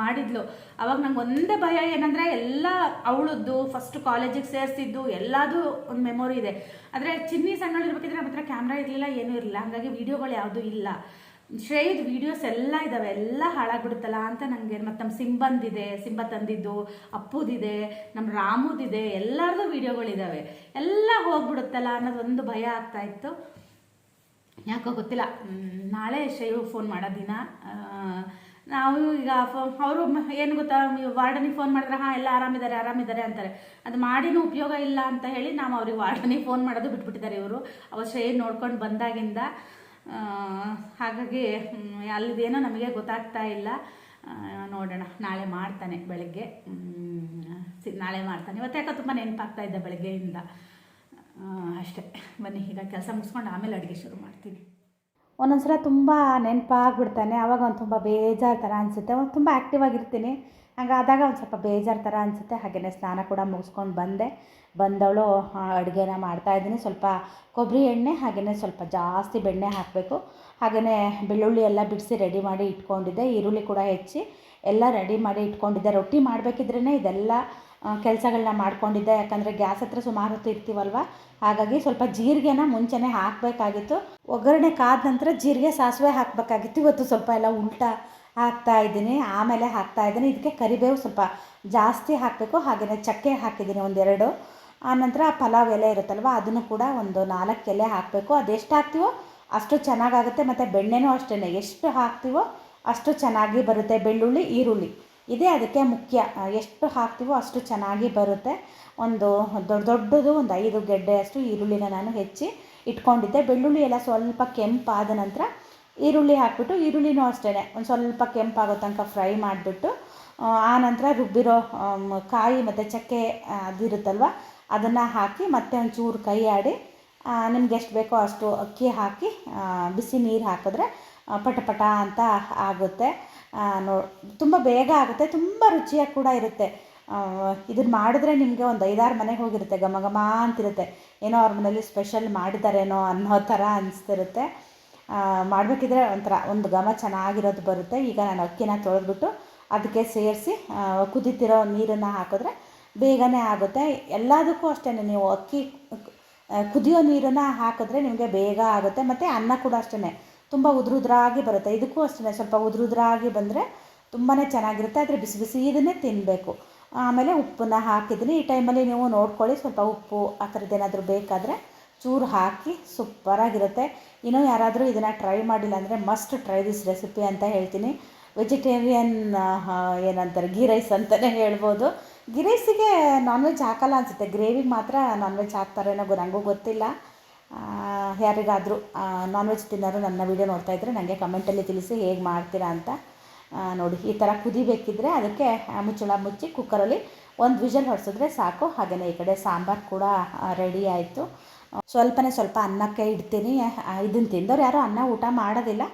ಮಾಡಿದ್ಲು. ಅವಾಗ ನಂಗೆ ಒಂದೇ ಭಯ ಏನಂದರೆ ಎಲ್ಲ ಅವಳದ್ದು ಫಸ್ಟ್ ಕಾಲೇಜಿಗೆ ಸೇರಿಸಿದ್ದು, ಎಲ್ಲದೂ ಒಂದು ಮೆಮೊರಿ ಇದೆ. ಆದರೆ ಚಿನ್ನಿ ಸಣ್ಣಳಿರ್ಬೇಕಿದ್ರೆ ನಮ್ಮ ಹತ್ರ ಕ್ಯಾಮ್ರಾ ಇರಲಿಲ್ಲ, ಏನೂ ಇರಲಿಲ್ಲ. ಹಾಗಾಗಿ ವೀಡಿಯೋಗಳು ಯಾವುದೂ ಇಲ್ಲ. ಶ್ರೇಯದ್ ವಿಡಿಯೋಸ್ ಎಲ್ಲ ಇದ್ದಾವೆ ಎಲ್ಲ ಹಾಳಾಗ್ಬಿಡುತ್ತಲ್ಲ ಅಂತ ನನಗೆ ಮತ್ತು ನಮ್ಮ ಸಿಂಬಂದಿದೆ, ಸಿಂಬ ತಂದಿದ್ದು, ಅಪ್ಪುದಿದೆ ನಮ್ಮ ರಾಮುದಿದೆ, ಎಲ್ಲರದು ವೀಡಿಯೋಗಳಿದ್ದಾವೆ ಎಲ್ಲ ಹೋಗ್ಬಿಡುತ್ತಲ್ಲ ಅನ್ನೋದು ಒಂದು ಭಯ ಆಗ್ತಾ ಇತ್ತು. ಯಾಕೋ ಗೊತ್ತಿಲ್ಲ. ನಾಳೆ ಶ್ರೇಯು ಫೋನ್ ಮಾಡೋ ದಿನ. ನಾವು ಈಗ ಅವರು ಏನು ಗೊತ್ತಾ ವಾರ್ಡನಿಗೆ ಫೋನ್ ಮಾಡಿದ್ರೆ, ಹಾಂ, ಎಲ್ಲ ಆರಾಮಿದ್ದಾರೆ ಆರಾಮಿದ್ದಾರೆ ಅಂತಾರೆ. ಅದು ಮಾಡಿನೂ ಉಪಯೋಗ ಇಲ್ಲ ಅಂತ ಹೇಳಿ ನಾವು ಅವ್ರಿಗೆ ವಾರ್ಡನಿಗೆ ಫೋನ್ ಮಾಡೋದು ಬಿಟ್ಬಿಟ್ಟಿದ್ದಾರೆ ಇವರು. ಅವಶ್ಯ ಶ್ರೇಯ್ ನೋಡ್ಕೊಂಡು ಬಂದಾಗಿಂದ ಹಾಗಾಗಿ ಅಲ್ಲಿದೇನೋ ನಮಗೆ ಗೊತ್ತಾಗ್ತಾ ಇಲ್ಲ. ನೋಡೋಣ. ನಾಳೆ ಮಾಡ್ತಾನೆ ಬೆಳಗ್ಗೆ. ನಾಳೆ ಮಾಡ್ತಾನೆ. ಇವತ್ತು ಯಾಕೋ ತುಂಬ ನೆನಪಾಗ್ತಾ ಇದ್ದೆ ಬೆಳಗ್ಗೆಯಿಂದ. ಅಷ್ಟೇ. ಬನ್ನಿ, ಈಗ ಕೆಲಸ ಮುಗಿಸ್ಕೊಂಡು ಆಮೇಲೆ ಅಡುಗೆ ಶುರು ಮಾಡ್ತೀನಿ. ಒಂದೊಂದು ಸಲ ತುಂಬ ನೆನಪಾಗ್ಬಿಡ್ತಾನೆ. ಆವಾಗ ಒಂದು ತುಂಬ ಬೇಜಾರು ಥರ ಅನಿಸುತ್ತೆ. ಒಂದು ತುಂಬ ಆ್ಯಕ್ಟಿವ್ ಆಗಿರ್ತೀನಿ. ಹಂಗಾದಾಗ ಒಂದು ಸ್ವಲ್ಪ ಬೇಜಾರು ಥರ ಅನಿಸುತ್ತೆ. ಹಾಗೆಯೇ ಸ್ನಾನ ಕೂಡ ಮುಗಿಸ್ಕೊಂಡು ಬಂದೆ. ಬಂದವಳು ಅಡುಗೆನ ಮಾಡ್ತಾಯಿದ್ದೀನಿ ಸ್ವಲ್ಪ ಕೊಬ್ಬರಿ ಎಣ್ಣೆ ಹಾಗೆಯೇ ಸ್ವಲ್ಪ ಜಾಸ್ತಿ ಬೆಣ್ಣೆ ಹಾಕಬೇಕು. ಹಾಗೆಯೇ ಬೆಳ್ಳುಳ್ಳಿ ಎಲ್ಲ ಬಿಡಿಸಿ ರೆಡಿ ಮಾಡಿ ಇಟ್ಕೊಂಡಿದ್ದೆ. ಈರುಳ್ಳಿ ಕೂಡ ಹೆಚ್ಚಿ ಎಲ್ಲ ರೆಡಿ ಮಾಡಿ ಇಟ್ಕೊಂಡಿದ್ದೆ. ರೊಟ್ಟಿ ಮಾಡಬೇಕಿದ್ರೇ ಇದೆಲ್ಲ ಕೆಲಸಗಳನ್ನ ಮಾಡ್ಕೊಂಡಿದ್ದೆ. ಯಾಕಂದರೆ ಗ್ಯಾಸ್ ಹತ್ರ ಸುಮಾರು ಹೊತ್ತು ಇರ್ತೀವಲ್ವ? ಹಾಗಾಗಿ ಸ್ವಲ್ಪ ಜೀರಿಗೆನ ಮುಂಚೆನೇ ಹಾಕಬೇಕಾಗಿತ್ತು. ಒಗ್ಗರಣೆ ಕಾದ ನಂತರ ಜೀರಿಗೆ ಸಾಸಿವೆ ಹಾಕಬೇಕಾಗಿತ್ತು. ಇವತ್ತು ಸ್ವಲ್ಪ ಎಲ್ಲ ಉಲ್ಟಾ ಹಾಕ್ತಾ ಇದ್ದೀನಿ. ಆಮೇಲೆ ಹಾಕ್ತಾ ಇದ್ದೀನಿ. ಇದಕ್ಕೆ ಕರಿಬೇವು ಸ್ವಲ್ಪ ಜಾಸ್ತಿ ಹಾಕಬೇಕು. ಹಾಗೆಯೇ ಚಕ್ಕೆ ಹಾಕಿದ್ದೀನಿ ಒಂದೆರಡು. ಆನಂತರ ಪಲಾವ್ ಎಲೆ ಇರುತ್ತಲ್ವ, ಅದನ್ನು ಕೂಡ ಒಂದು ನಾಲ್ಕು ಎಲೆ ಹಾಕಬೇಕು. ಅದೆಷ್ಟು ಹಾಕ್ತೀವೋ ಅಷ್ಟು ಚೆನ್ನಾಗಾಗುತ್ತೆ. ಮತ್ತು ಬೆಣ್ಣೆನೂ ಅಷ್ಟೇ ಎಷ್ಟು ಹಾಕ್ತೀವೋ ಅಷ್ಟು ಚೆನ್ನಾಗಿ ಬರುತ್ತೆ. ಬೆಳ್ಳುಳ್ಳಿ, ಈರುಳ್ಳಿ. ಇದೇ ಅದಕ್ಕೆ ಮುಖ್ಯ. ಎಷ್ಟು ಹಾಕ್ತೀವೋ ಅಷ್ಟು ಚೆನ್ನಾಗಿ ಬರುತ್ತೆ. ಒಂದು ದೊಡ್ಡ ದೊಡ್ಡದು ಒಂದು ಐದು ಗೆಡ್ಡೆ ಅಷ್ಟು ಈರುಳ್ಳಿನ ನಾನು ಹೆಚ್ಚಿ ಇಟ್ಕೊಂಡಿದ್ದೆ. ಬೆಳ್ಳುಳ್ಳಿ ಎಲ್ಲ ಸ್ವಲ್ಪ ಕೆಂಪಾದ ನಂತರ ಈರುಳ್ಳಿ ಹಾಕ್ಬಿಟ್ಟು ಈರುಳ್ಳಿನೂ ಅಷ್ಟೇ ಒಂದು ಸ್ವಲ್ಪ ಕೆಂಪಾಗೋ ತನಕ ಫ್ರೈ ಮಾಡಿಬಿಟ್ಟು, ಆ ನಂತರ ರುಬ್ಬಿರೋ ಕಾಯಿ ಮತ್ತು ಚಕ್ಕೆ ಅದು ಅದಿರುತ್ತಲ್ವ ಅದನ್ನು ಹಾಕಿ ಮತ್ತೆ ಒಂಚೂರು ಕೈ ಆಡಿ ನಿಮ್ಗೆ ಎಷ್ಟು ಬೇಕೋ ಅಷ್ಟು ಅಕ್ಕಿ ಹಾಕಿ ಬಿಸಿ ನೀರು ಹಾಕಿದ್ರೆ ಪಟ ಪಟ ಅಂತ ಆಗುತ್ತೆ. ನೋ, ತುಂಬ ಬೇಗ ಆಗುತ್ತೆ, ತುಂಬ ರುಚಿಯಾಗಿ ಕೂಡ ಇರುತ್ತೆ. ಇದನ್ನು ಮಾಡಿದ್ರೆ ನಿಮಗೆ ಒಂದು ಐದಾರು ಮನೆಗೆ ಹೋಗಿರುತ್ತೆ, ಘಮ ಘಮ ಅಂತಿರುತ್ತೆ. ಏನೋ ಅವ್ರ ಮನೇಲಿ ಸ್ಪೆಷಲ್ ಮಾಡಿದ್ದಾರೇನೋ ಅನ್ನೋ ಥರ ಅನಿಸ್ತಿರುತ್ತೆ. ಮಾಡಬೇಕಿದ್ರೆ ಒಂಥರ, ಒಂದು ಘಮ ಚೆನ್ನಾಗಿರೋದು ಬರುತ್ತೆ. ಈಗ ನಾನು ಅಕ್ಕಿನ ತೊಳೆದ್ಬಿಟ್ಟು ಅದಕ್ಕೆ ಸೇರಿಸಿ ಕುದೀತಿರೋ ನೀರನ್ನು ಹಾಕಿದ್ರೆ ಬೇಗನೆ ಆಗುತ್ತೆ. ಎಲ್ಲದಕ್ಕೂ ಅಷ್ಟೇ ನೀವು ಅಕ್ಕಿ ಕುದಿಯೋ ನೀರನ್ನು ಹಾಕಿದ್ರೆ ನಿಮಗೆ ಬೇಗ ಆಗುತ್ತೆ. ಮತ್ತು ಅನ್ನ ಕೂಡ ಅಷ್ಟೇ ತುಂಬ ಉದುರುದ್ರಾಗಿ ಬರುತ್ತೆ. ಇದಕ್ಕೂ ಅಷ್ಟೇ ಸ್ವಲ್ಪ ಉದುರುದ್ರಾಗಿ ಬಂದರೆ ತುಂಬಾ ಚೆನ್ನಾಗಿರುತ್ತೆ. ಆದರೆ ಬಿಸಿ ಬಿಸಿ ಇದನ್ನೇ ತಿನ್ನಬೇಕು ಆಮೇಲೆ ಉಪ್ಪನ್ನ ಹಾಕಿದ್ದೀನಿ. ಈ ಟೈಮಲ್ಲಿ ನೀವು ನೋಡ್ಕೊಳ್ಳಿ, ಸ್ವಲ್ಪ ಉಪ್ಪು ಆ ಥರದ್ದು ಏನಾದರೂ ಬೇಕಾದರೆ ಚೂರು ಹಾಕಿ ಸೂಪರಾಗಿರುತ್ತೆ. ಇನ್ನೂ ಯಾರಾದರೂ ಇದನ್ನು ಟ್ರೈ ಮಾಡಿಲ್ಲ ಅಂದರೆ ಮಸ್ಟ್ ಟ್ರೈ ದಿಸ್ ರೆಸಿಪಿ ಅಂತ ಹೇಳ್ತೀನಿ. ವೆಜಿಟೇರಿಯನ್ ಏನಂತಾರೆ, ಗೀ ರೈಸ್ ಅಂತಲೇ ಹೇಳ್ಬೋದು. ಗೀ ರೈಸಿಗೆ ನಾನ್ ವೆಜ್ ಹಾಕಲ್ಲ ಅನಿಸುತ್ತೆ. ಗ್ರೇವಿಗೆ ಮಾತ್ರ ನಾನ್ ವೆಜ್ ಹಾಕ್ತಾರೇನೋ ನನಗೂ ಗೊತ್ತಿಲ್ಲ. ಯಾರಿಗಾದರೂ ನಾನ್ ವೆಜ್ ತಿನ್ನೋರು ನನ್ನ ವೀಡಿಯೋ ನೋಡ್ತಾ ಇದ್ದರೆ ನನಗೆ ಕಮೆಂಟಲ್ಲಿ ತಿಳಿಸಿ ಹೇಗೆ ಮಾಡ್ತೀರಾ ಅಂತ ನೋಡಿ. ಈ ಥರ ಕುದಿಬೇಕಿದ್ರೆ ಅದಕ್ಕೆ ಮುಚ್ಚಳ ಮುಚ್ಚಿ ಕುಕ್ಕರಲ್ಲಿ ಒಂದು ವಿಷಲ್ ಹೊಡೆಸಿದ್ರೆ ಸಾಕು. ಹಾಗೆಯೇ ಈ ಕಡೆ ಸಾಂಬಾರು ಕೂಡ ರೆಡಿ ಆಯಿತು. ಸ್ವಲ್ಪನೇ ಸ್ವಲ್ಪ ಅನ್ನಕ್ಕೆ ಇಡ್ತೀನಿ. ಇದನ್ನು ತಿಂದವ್ರು ಯಾರೂ ಅನ್ನ ಊಟ ಮಾಡೋದಿಲ್ಲ.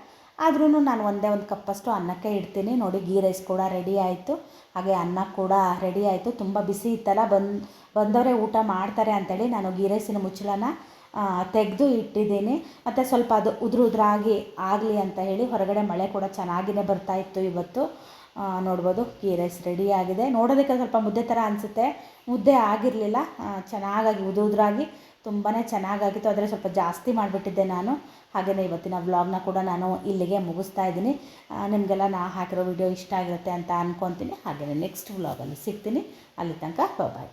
ಆದ್ರೂ ನಾನು ಒಂದೇ ಒಂದು ಕಪ್ಪಷ್ಟು ಅನ್ನಕ್ಕೆ ಇಡ್ತೀನಿ. ನೋಡಿ ಗೀ ರೈಸ್ ಕೂಡ ರೆಡಿ ಆಯಿತು. ಹಾಗೆ ಅನ್ನ ಕೂಡ ರೆಡಿ ಆಯಿತು. ತುಂಬ ಬಿಸಿ ಇತ್ತಲ್ಲ. ಬಂದು, ಬಂದವರೇ ಊಟ ಮಾಡ್ತಾರೆ ಅಂತೇಳಿ ನಾನು ಗೀ ರೈಸಿನ ಮುಚ್ಚಳನ ತೆಗೆದು ಇಟ್ಟಿದ್ದೀನಿ. ಮತ್ತು ಸ್ವಲ್ಪ ಅದು ಉದುರು ಉದುರಾಗಿ ಆಗಲಿ ಅಂತ ಹೇಳಿ ಹೊರಗಡೆ ಮಳೆ ಕೂಡ ಚೆನ್ನಾಗಿಯೇ ಬರ್ತಾ ಇತ್ತು ಇವತ್ತು. ನೋಡ್ಬೋದು ಗೀ ರೈಸ್ ರೆಡಿ ಆಗಿದೆ. ನೋಡೋದಕ್ಕೆ ಸ್ವಲ್ಪ ಮುದ್ದೆ ಥರ ಅನಿಸುತ್ತೆ. ಮುದ್ದೆ ಆಗಿರಲಿಲ್ಲ. ಚೆನ್ನಾಗಾಗಿ ಉದುರು ಉದುರಾಗಿ ತುಂಬಾ ಚೆನ್ನಾಗಾಗಿತ್ತು. ಆದರೆ ಸ್ವಲ್ಪ ಜಾಸ್ತಿ ಮಾಡಿಬಿಟ್ಟಿದ್ದೆ ನಾನು. ಹಾಗೆಯೇ ಇವತ್ತಿನ ವ್ಲಾಗ್ನ ಕೂಡ ನಾನು ಇಲ್ಲಿಗೆ ಮುಗಿಸ್ತಾ ಇದ್ದೀನಿ. ನಿಮಗೆಲ್ಲ ನಾ ಹಾಕಿರೋ ವಿಡಿಯೋ ಇಷ್ಟ ಆಗಿರುತ್ತೆ ಅಂತ ಅಂದ್ಕೊತೀನಿ ಹಾಗೆಯೇ ನೆಕ್ಸ್ಟ್ ವ್ಲಾಗಲ್ಲಿ ಸಿಗ್ತೀನಿ. ಅಲ್ಲಿ ತನಕ ಬಾಯ್